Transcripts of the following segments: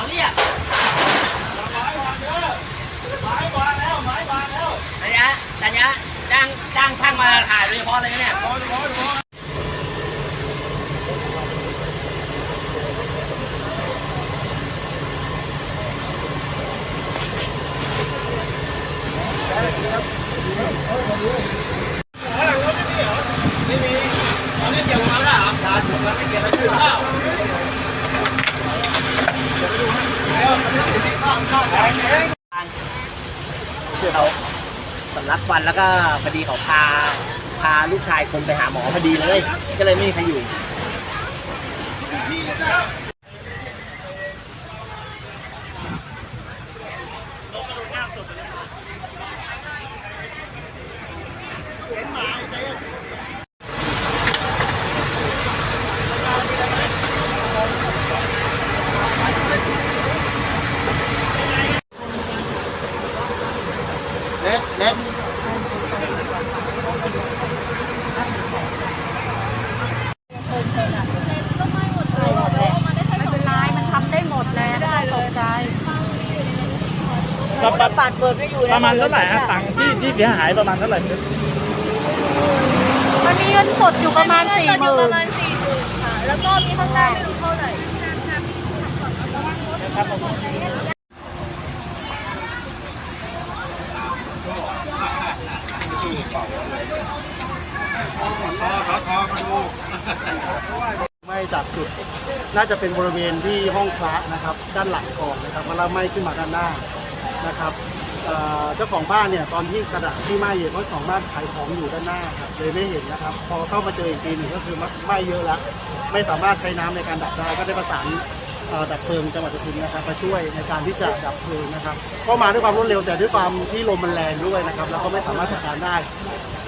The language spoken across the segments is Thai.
าวเนี่ยระยะระยะจ้างจ้างช่างมาถ่ายโดยเฉพาะเลยนะเนี่ย คือเขาสำลักฟันแล้วก็พอดีเขาพาพาลูกชายคนไปหาหมอพอดีเลย ก็เลยไม่มีใครอยู่ เล็ดเล็ด ไม่เป็นไรมันทำได้หมดแหล้วได้ตกใจ ประมาณปัดเปิดไม่อยู่ประมาณเท่าไหร่ฮะตังค์ที่ที่เสียหายประมาณเท่าไหร่มันมีเงินสดอยู่ประมาณสี่หมื่ปนระมาณสี่หมื่นค่ะ แล้วก็มีข้างหน้าไม่รู้เท่าไหร่ไหม้จากจุด น่าจะเป็นบริเวณที่ห้องพระนะครับ ด้านหลังก่อนนะครับแล้วไหม้ขึ้นมาด้านหน้า นะครับเจ้าของบ้านเนี่ยตอนที่กระดาษที่ไหม้เพราะเจ้าของบ้านขายของอยู่ด้านหน้าครับเลยไม่เห็นนะครับ พอเข้ามาเจออีกทีหนึ่งก็คือไหม้เยอะแล้วไม่สามารถใช้น้ำในการดับได้ก็ได้ประสาน ดับเพลิงจังหวัดสุพรรณนะครับมาช่วยในการที่จะดับเพลิงนะครับ ก็มาด้วยความรวดเร็วแต่ด้วยความที่ลมมันแรงด้วยนะครับ แล้วก็ไม่สามารถจัดการได้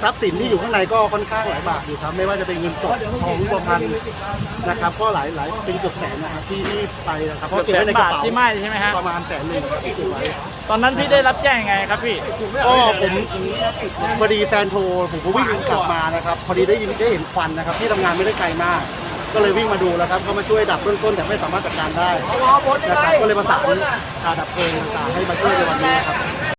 ทรัพย์สินที่อยู่ข้างในก็ค่อนข้างหลายบาทอยู่ครับไม่ว่าจะเป็นเงินสดทองรูปพรรณนะครับ ก็หลายหลายเป็นเกือบแสนนะครับที่ที่ไปนะครับเพราะเก็บไว้ในกระเป๋าที่ไหม้ใช่ไหมฮะประมาณแสนหนึ่งที่เก็บไว้ตอนนั้นพี่ได้รับแจ้งยังไงครับพี่ก็ผมพอดีแฟนโทรผมก็วิ่งกลับมานะครับ พอดีได้ยินได้เห็นควันนะครับ ที่ทำงานไม่ได้ไกลมาก ก็เลยวิ่งมาดูแล้วครับก็มาช่วยดับเบื้องต้นแต่ไม่สามารถจัดการได้นะครับก็เลยประสานกาดับเพลิงต่างๆให้มาช่วยในวันนี้ครับ